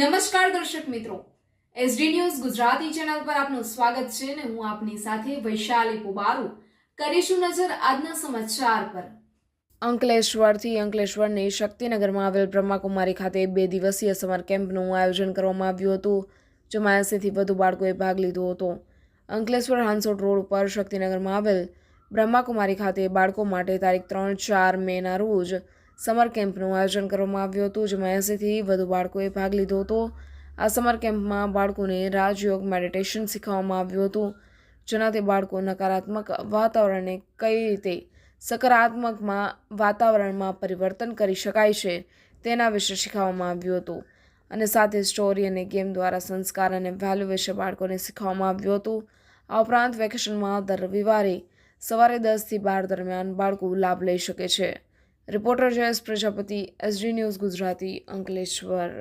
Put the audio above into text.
નમસ્કાર દર્શક મિત્રો. એસડી ન્યૂઝ ગુજરાતી ચેનલ પર આપનું સ્વાગત છે ને હું આપની સાથે વૈશાલી પુબારુ. કરીશું નજર આજના સમાચાર પર. અંકલેશ્વરથી અંકલેશ્વરની શક્તિનગરમાં આવેલ બ્રહ્માકુમારી ખાતે બે દિવસીય સમર કેમ્પનું આયોજન કરવામાં આવ્યું હતું, જેમાં એંસીથી વધુ બાળકોએ ભાગ લીધો હતો. અંકલેશ્વર હાંસોટ રોડ ઉપર શક્તિનગરમાં આવેલ બ્રહ્માકુમારી ખાતે બાળકો માટે તારીખ ત્રણ ચાર મેના રોજ સમર કેમ્પનું આયોજન કરવામાં આવ્યું હતું, જેમાં એંસીથી વધુ બાળકોએ ભાગ લીધો હતો. આ સમર કેમ્પમાં બાળકોને રાજયોગ મેડિટેશન શીખવવામાં આવ્યું હતું, જેનાથી બાળકો નકારાત્મક વાતાવરણને કઈ રીતે સકારાત્મકમાં વાતાવરણમાં પરિવર્તન કરી શકાય છે, તેના વિશે શીખવવામાં આવ્યું હતું. અને સાથે સ્ટોરી અને ગેમ દ્વારા સંસ્કાર અને વેલ્યુ વિશે બાળકોને શીખવવામાં આવ્યું હતું. આ ઉપરાંત વેકેશનમાં દર રવિવારે સવારે દસથી બાર દરમિયાન બાળકો લાભ લઈ શકે છે. Reporter Jayesh Prajapati SD news Gujarati Ankleshwar.